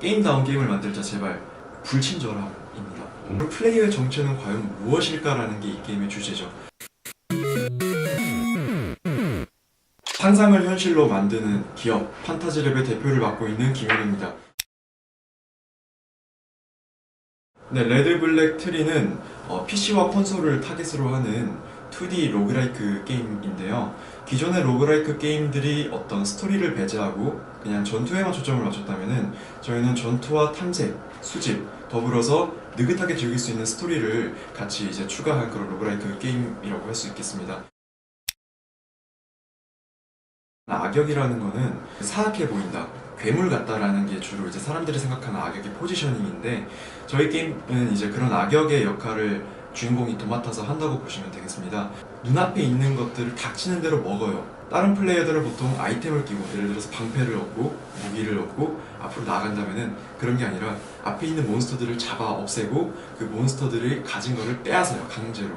게임다운 게임을 만들자 제발 불친절함입니다. 플레이어의 정체는 과연 무엇일까라는 게 이 게임의 주제죠. 상상을 현실로 만드는 기업 판타지랩의 대표를 맡고 있는 김현우입니다. 네, 레드블랙 트리는 어, PC와 콘솔을 타깃으로 하는 2D 로그라이크 게임인데요. 기존의 로그라이크 게임들이 어떤 스토리를 배제하고 그냥 전투에만 초점을 맞췄다면은 저희는 전투와 탐색, 수집, 더불어서 느긋하게 즐길 수 있는 스토리를 같이 이제 추가한 그런 로그라이크 게임이라고 할 수 있겠습니다. 악역이라는 거는 사악해 보인다. 괴물 같다라는 게 주로 이제 사람들이 생각하는 악역의 포지셔닝인데 저희 게임은 이제 그런 악역의 역할을 주인공이 도맡아서 한다고 보시면 되겠습니다. 눈앞에 있는 것들을 닥치는 대로 먹어요. 다른 플레이어들은 보통 아이템을 끼고 예를 들어서 방패를 얻고 무기를 얻고 앞으로 나아간다면은 그런 게 아니라 앞에 있는 몬스터들을 잡아 없애고 그 몬스터들이 가진 거를 빼앗아요 강제로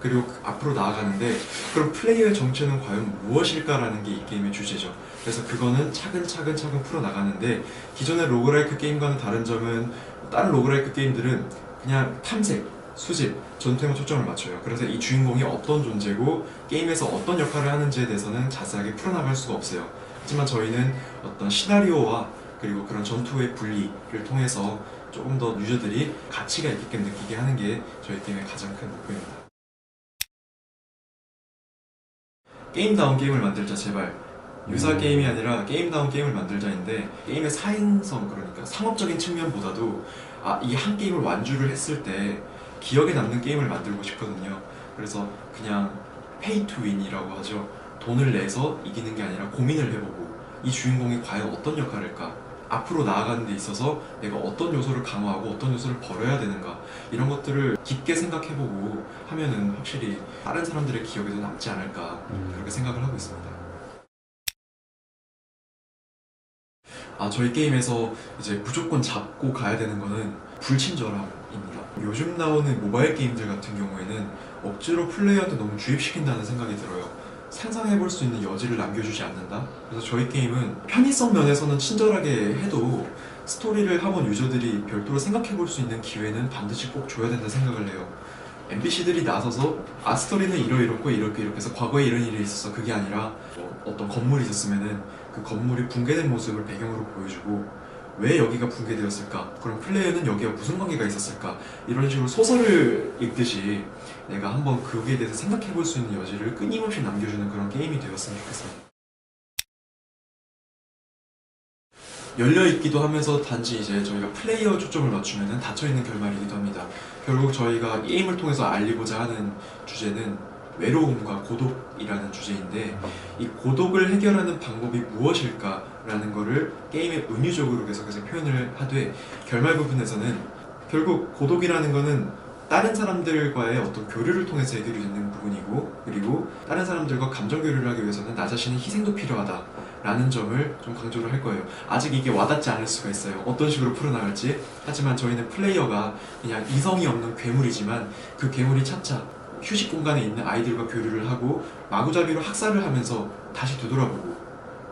그리고 그 앞으로 나아가는데 그럼 플레이어의 정체는 과연 무엇일까라는 게 이 게임의 주제죠. 그래서 그거는 차근차근 차근 풀어 나가는데 기존의 로그라이크 게임과는 다른 점은 다른 로그라이크 게임들은 그냥 탐색, 수집, 전투에만 초점을 맞춰요. 그래서 이 주인공이 어떤 존재고 게임에서 어떤 역할을 하는지에 대해서는 자세하게 풀어나갈 수가 없어요. 하지만 저희는 어떤 시나리오와 그리고 그런 전투의 분리를 통해서 조금 더 유저들이 가치가 있게끔 느끼게 하는 게 저희 게임의 가장 큰 목표입니다. 게임다운 게임을 만들자 제발 유사 음. 게임이 아니라 게임다운 게임을 만들자인데 게임의 사행성 그러니까 상업적인 측면보다도 아 이 한 게임을 완주를 했을 때 기억에 남는 게임을 만들고 싶거든요 그래서 그냥 페이 투 윈이라고 하죠 돈을 내서 이기는 게 아니라 고민을 해보고 이 주인공이 과연 어떤 역할일까 앞으로 나아가는 데 있어서 내가 어떤 요소를 강화하고 어떤 요소를 버려야 되는가 이런 것들을 깊게 생각해보고 하면은 확실히 다른 사람들의 기억에도 남지 않을까 음. 그렇게 생각을 하고 있습니다. 아 저희 게임에서 이제 무조건 잡고 가야 되는 거는 불친절함입니다. 요즘 나오는 모바일 게임들 같은 경우에는 억지로 플레이어한테 너무 주입시킨다는 생각이 들어요. 상상해볼 수 있는 여지를 남겨주지 않는다. 그래서 저희 게임은 편의성 면에서는 친절하게 해도 스토리를 하본 유저들이 별도로 생각해볼 수 있는 기회는 반드시 꼭 줘야 된다 생각을 해요. NPC들이 나서서 아 스토리는 이러이렇고 이렇게 이렇게 해서 과거에 이런 일이 있었어 그게 아니라 뭐 어떤 건물이 있었으면은 그 건물이 붕괴된 모습을 배경으로 보여주고 왜 여기가 붕괴되었을까 그럼 플레이어는 여기와 무슨 관계가 있었을까 이런 식으로 소설을 읽듯이 내가 한번 거기에 대해서 생각해 볼 수 있는 여지를 끊임없이 남겨주는 그런 게임이 되었으면 좋겠습니다. 열려 있기도 하면서 단지 이제 저희가 플레이어 초점을 맞추면 닫혀 있는 결말이기도 합니다. 결국 저희가 게임을 통해서 알리고자 하는 주제는 외로움과 고독이라는 주제인데 이 고독을 해결하는 방법이 무엇일까라는 거를 게임의 은유적으로 계속해서 표현을 하되 결말 부분에서는 결국 고독이라는 거는 다른 사람들과의 어떤 교류를 통해서 해결이 되는 부분이고 그리고 다른 사람들과 감정 교류를 하기 위해서는 나 자신의 희생도 필요하다 라는 점을 좀 강조를 할 거예요. 아직 이게 와닿지 않을 수가 있어요. 어떤 식으로 풀어나갈지. 하지만 저희는 플레이어가 그냥 이성이 없는 괴물이지만 그 괴물이 차차 휴식 공간에 있는 아이들과 교류를 하고 마구잡이로 학살을 하면서 다시 되돌아보고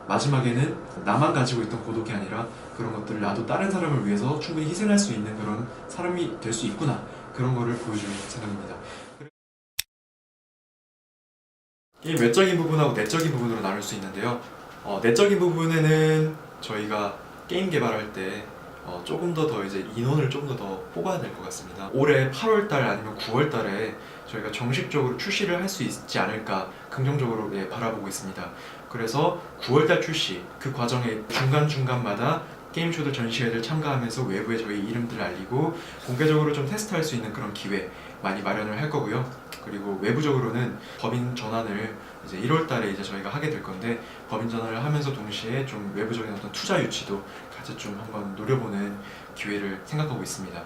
마지막에는 나만 가지고 있던 고독이 아니라 그런 것들을 나도 다른 사람을 위해서 충분히 희생할 수 있는 그런 사람이 될 수 있구나 그런 거를 보여줄 생각입니다. 이 외적인 부분하고 내적인 부분으로 나눌 수 있는데요. 어, 내적인 부분에는 저희가 게임 개발할 때 어, 조금 더 더 이제 인원을 좀 더 더 뽑아야 될 것 같습니다. 올해 8월 달 아니면 9월 달에 저희가 정식적으로 출시를 할 수 있지 않을까 긍정적으로 예, 바라보고 있습니다. 그래서 9월 달 출시 그 과정에 중간 중간마다 게임쇼들 전시회를 참가하면서 외부에 저희 이름들을 알리고 공개적으로 좀 테스트할 수 있는 그런 기회 많이 마련을 할 거고요. 그리고 외부적으로는 법인 전환을 이제 1월 달에 이제 저희가 하게 될 건데 법인 전환을 하면서 동시에 좀 외부적인 어떤 투자 유치도 같이 좀 한번 노려보는 기회를 생각하고 있습니다.